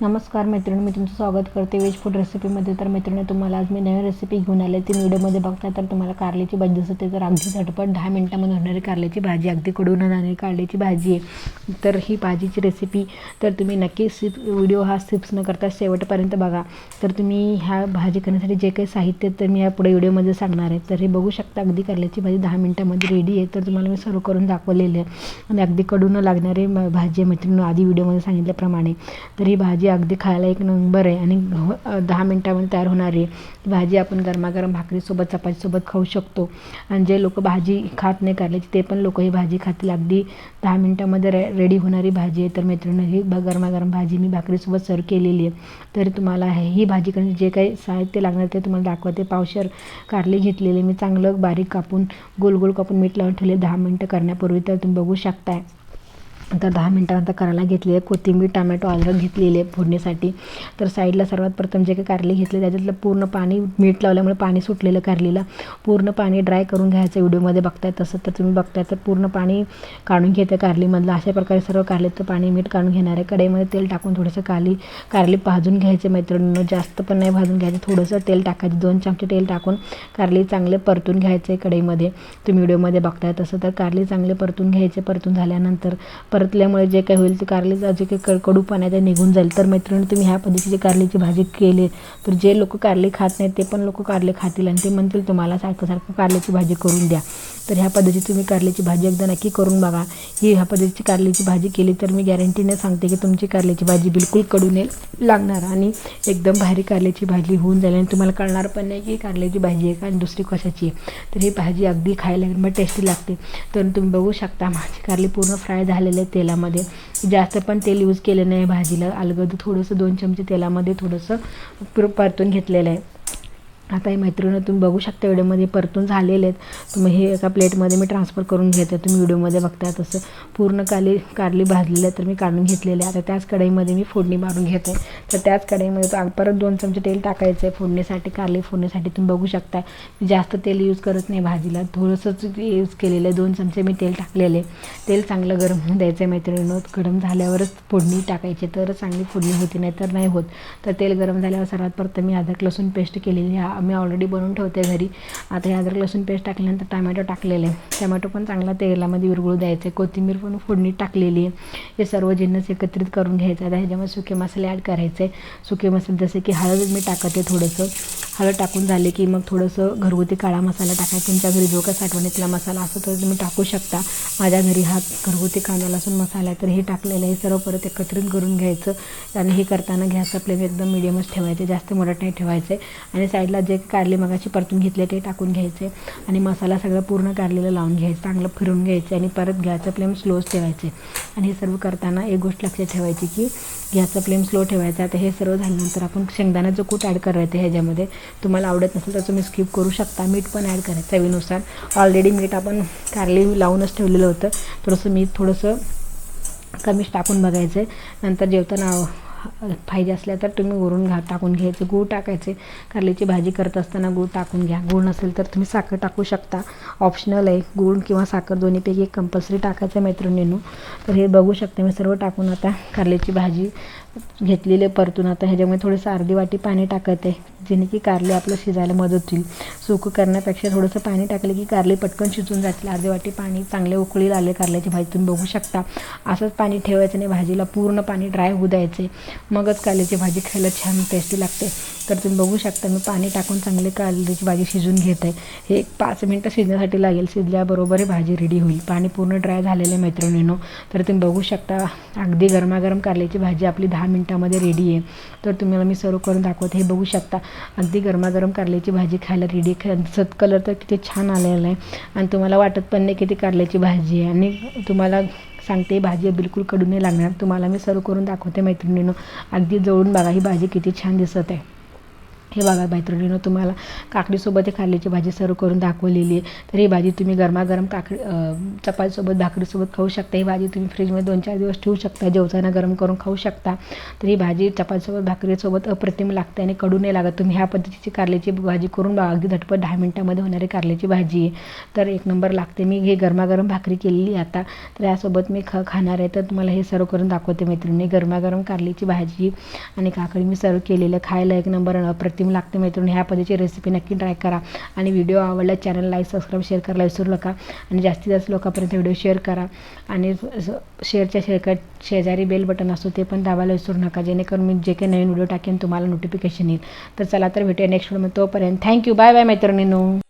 नमस्कार मैत्रिणी मी तुमचं स्वागत करते वेज फूड रेसिपीमध्ये तर मैत्रिणी तुम्हाला आज मी नवीन रेसिपी घेऊन आले ती व्हिडिओमध्ये बघता तर तुम्हाला कारल्याची भाजी दिसते. तर अगदी झटपट दहा मिनटामध्ये होणारी कारल्याची भाजी. अगदी कडून जाणारी कारल्याची भाजी आहे. तर ही भाजीची रेसिपी तर तुम्ही नक्की सिप व्हिडिओ हा स्किप्स न करता शेवटपर्यंत बघा. तर तुम्ही ह्या भाजी करण्यासाठी जे काही साहित्य तर मी या पुढे व्हिडिओमध्ये सांगणार आहे. तर हे बघू शकता अगदी कारल्याची भाजी दहा मिनटामध्ये रेडी आहे. तर तुम्हाला मी सर्व करून दाखवलेली आहे. आणि अगदी कडून लागणारी भाजी मैत्रिणी आधी व्हिडिओमध्ये सांगितल्याप्रमाणे. तर ही भाजी अगदी खायला एक नंबर आहे आणि हो- दहा मिनटामध्ये तयार होणारी आहे. भाजी आपण गरमागरम भाकरीसोबत चपातीसोबत खाऊ शकतो. आणि जे लोक भाजी खात नाही कारल्याची ते पण लोक ही भाजी खातील. अगदी दहा मिनटामध्ये रे रेडी होणारी भाजी आहे. तर मैत्रिणी ही ब गरमागरम भाजी मी भाकरीसोबत सर्व केलेली आहे. तर तुम्हाला हे ही भाजी करण्याचे जे काही साहित्य लागणार ते तुम्हाला दाखवते. पावशर कारली घेतलेली मी चांगलं बारीक कापून गोल गोल कापून मीठ लावून ठेवले. दहा मिनटं करण्यापूर्वी तर तुम्ही बघू शकताय. आता दहा मिनटानंतर करायला घेतलेले कोथिंबीर टमॅटो अद्रक घेतलेले आहे फोडणीसाठी. तर साईडला सर्वात प्रथम जे काही कारली घेतले त्याच्यातलं पूर्ण पाणी मीठ लावल्यामुळे पाणी सुटलेलं कारलीला. पूर्ण पाणी ड्राय करून घ्यायचं व्हिडिओमध्ये बघताय तसं. तर तुम्ही बघताय तर पूर्ण पाणी काढून घेते कारलीमधलं. अशा प्रकारे सर्व कारलीचं पाणी मीठ काढून घेणार. आहे कढईमध्ये तेल टाकून थोडंसं कारली कारली भाजून घ्यायचे मैत्रिणींनो. जास्त पण नाही भाजून घ्यायचं थोडंसं तेल टाकायचं. दोन चमचे तेल टाकून कारली चांगले परतून घ्यायचे कढईमध्ये. तुम्ही व्हिडिओमध्ये बघताय तसं. तर कारली चांगले परतून घ्यायचे. परतून झाल्यानंतर परतल्यामुळे जे काही होईल ते कारलेचा जे काही क कडूपणा आहे ते निघून जाईल. तर मैत्रिणी तुम्ही ह्या पद्धतीची कारल्याची भाजी केली तर जे लोक कारले खात नाहीत ते पण लोक कारले खातील आणि ते म्हणतील तुम्हाला सारखं सारखं कारल्याची भाजी करून द्या. तर ह्या पद्धतीची तुम्ही कारल्याची भाजी एकदा नक्की करून बघा. ही ह्या पद्धतीची कारल्याची भाजी केली तर मी गॅरंटीने सांगते की तुमची कारल्याची भाजी बिलकुल कडू नाही लागणार आणि एकदम भारी कारल्याची भाजी होऊन जाईल आणि तुम्हाला कळणार पण नाही की कारल्याची भाजी आहे का आणि दुसरी कशाची आहे. तर ही भाजी अगदी खायला मग टेस्टी लागते. तर तुम्ही बघू शकता माझी कारली पूर्ण फ्राय झालेले आहे तेलामध्ये. जास्त पण तेल यूज केलं नाही भाजीला. अलगद थोडंसं दोन चमचे तेलामध्ये थोडंसं परतून घेतलेलं आहे. आता हे मैत्रिणी तुम्ही बघू शकता व्हिडिओमध्ये परतून झालेले आहेत. तुम्ही हे एका प्लेटमध्ये मी ट्रान्सफर करून घेते. तुम्ही व्हिडिओमध्ये बघताय तसं. पूर्ण काली कारली भाजलेली आहे तर मी काढून घेतलेले आहे आता त्याच कढईमध्ये मी फोडणी मारून घेते. तर त्याच कढईमध्ये परत दोन चमचे तेल टाकायचं आहे फोडणीसाठी कारली फोडणीसाठी. तुम्ही बघू शकता मी जास्त तेल यूज करत नाही भाजीला. थोडंसंच यूज केलेलं आहे. दोन चमचे मी तेल टाकलेले तेल चांगलं गरम होऊन द्यायचं आहे मैत्रिणीनं. गरम झाल्यावरच फोडणी टाकायची. तर चांगली फोडणी होती नाही तर नाही होत. तर तेल गरम झाल्यावर सर्वात परत मी अदरक लसूण पेस्ट केलेली आहे. मी ऑलरेडी बनवून ठेवते घरी. आता हे अद्रक लसूण पेस्ट टाकल्यानंतर टमॅटो टाकलेले. टमॅटो पण चांगला तेलामध्ये विरघळू द्यायचे. कोथिंबीर पण फोडणी टाकलेली आहे. हे सर्व जिन्नस एकत्रित करून घ्यायचं. आता ह्याच्यामध्ये सुके मसाले ॲड करायचे. सुके मसाले जसे की हळद मी टाकते थोडंसं. हळद टाकून झाले की मग थोडंसं घरगुती काळा मसाला टाकायचा तुमच्या घरी जो काही साठवणीतला मसाला असतो तर तुम्ही टाकू शकता. माझ्या घरी हा घरगुती कांदा लसूण मसाला आहे तर हे टाकलेलं आहे सर्व परत एकत्रित करून घ्यायचं. आणि हे करताना गॅसचा फ्लेम एकदम मिडियमच ठेवायचे जास्त मोठं नाही ठेवायचे. आणि साईडला जे काढले मगाशी परतून घेतले ते टाकून घ्यायचे. आणि मसाला सगळं पूर्ण काढलेलं लावून घ्यायचं चांगलं फिरून घ्यायचं आणि परत गॅसचा फ्लेम स्लोच ठेवायचे. आणि हे सर्व करताना एक गोष्ट लक्षात ठेवायची की गॅसचा फ्लेम स्लो ठेवायचा. आता हे सर्व झाल्यानंतर आपण शेंगदाण्याचं कूट ॲड करायचं ह्याच्यामध्ये. तुम्हाला आवडत नसेल तर तुम्ही स्किप करू शकता. मीठ पण ॲड करायचं चवीनुसार. ऑलरेडी मीठ आपण कारली लावूनच ठेवलेलं होतं. थोडंसं मीठ थोडंसं कमीच टाकून बघायचं आहे नंतर जेवताना पाहिजे असल्या तर तुम्ही वरून घा टाकून घ्यायचे. गूळ टाकायचे. कारल्याची भाजी करत असताना गूळ टाकून घ्या. गूळ नसेल तर तुम्ही साखर टाकू शकता. ऑप्शनल आहे. गूळ किंवा साखर दोन्हीपैकी एक कंपल्सरी टाकायचं आहे मैत्रिणींनो. तर हे बघू शकते मी सर्व टाकून आता कारल्याची भाजी घेतलेले परतून. आता ह्याच्यामुळे थोडंसं अर्धी वाटी पाणी टाकत. आहे जेणे की कारले आपलं शिजायला मदत होईल. सुकं करण्यापेक्षा थोडंसं पाणी टाकले की कारले पटकन शिजून जातील. अर्धी वाटी पाणी चांगले उकळी आले कारल्याची भाजी तुम्ही बघू शकता. असंच पाणी ठेवायचं नाही भाजीला पूर्ण पाणी ड्राय होऊ द्यायचे. मगच कारल्याची भाजी खायला छान टेस्टी लागते. तर तुम्ही बघू शकता मी पाणी टाकून चांगले कारल्याची भाजी शिजून घेत. आहे हे एक पाच मिनटं शिजण्यासाठी लागेल. शिजल्याबरोबर ही भाजी रेडी होईल. पाणी पूर्ण ड्राय झालेलं आहे मैत्रिणीनो तर तुम्ही बघू शकता अगदी गरमागरम कारल्याची भाजी आपली दहा मिनटामध्ये रेडी आहे. तर तुम्हाला मी सर्व करून दाखवते हे बघू शकता अगदी गरमागरम कारल्याची भाजी खायला रेडी सत कलर तर किती छान आलेला आहे. आणि तुम्हाला वाटत पण नाही किती कारल्याची भाजी आहे. आणि तुम्हाला सांगते भाजी बिलकुल कडू नाही लागणार. तुम्हाला मी सर्व करून दाखवते मैत्रिणीनं. अगदी जवळून बघा ही भाजी किती छान दिसत आहे. हे बघा मैत्रिणीनं तुम्हाला काकडीसोबत हे कारल्याची भाजी सर्व करून दाखवलेली आहे. तर ही भाजी तुम्ही गरमागरम काकडी चपातीसोबत भाकरीसोबत खाऊ शकता. ही भाजी तुम्ही फ्रीजमध्ये दोन चार दिवस ठेवू शकता. जेवताना गरम करून खाऊ शकता. तर ही भाजी चपातीसोबत भाकरीसोबत अप्रतिम लागते आणि कडू नाही लागत. तुम्ही ह्या पद्धतीची कारल्याची भाजी करून बघा. अगदी झटपट दहा मिनटामध्ये होणारी कारल्याची भाजी आहे. तर एक नंबर लागते. मी हे गरमागरम भाकरी केलेली आता. तर यासोबत मी ख खाणार आहे. तर तुम्हाला हे सर्व करून दाखवते मैत्रिणी. गरमागरम कारल्याची भाजी आणि काकडी मी सर्व केलेलं खायला एक नंबर अप्रतिम लागते मैत्रिणी ह्या पद्धतीची रेसिपी नक्की ट्राय करा. आणि व्हिडिओ आवडला चॅनल लाईक सबस्क्राईब शेअर करायला विसरू नका. आणि जास्तीत जास्त लोकांपर्यंत व्हिडिओ शेअर करा. आणि शेअरच्या शेअर शेजारी बेल बटन असतो ते पण दाबायला विसरू नका. जेणेकरून मी जे काही नवीन व्हिडिओ टाकेन तुम्हाला नोटिफिकेशन येईल. तर चला तर भेटूया नेक्स्ट व्हिडिओ तोपर्यंत थँक्यू बाय बाय मैत्रिणींनो.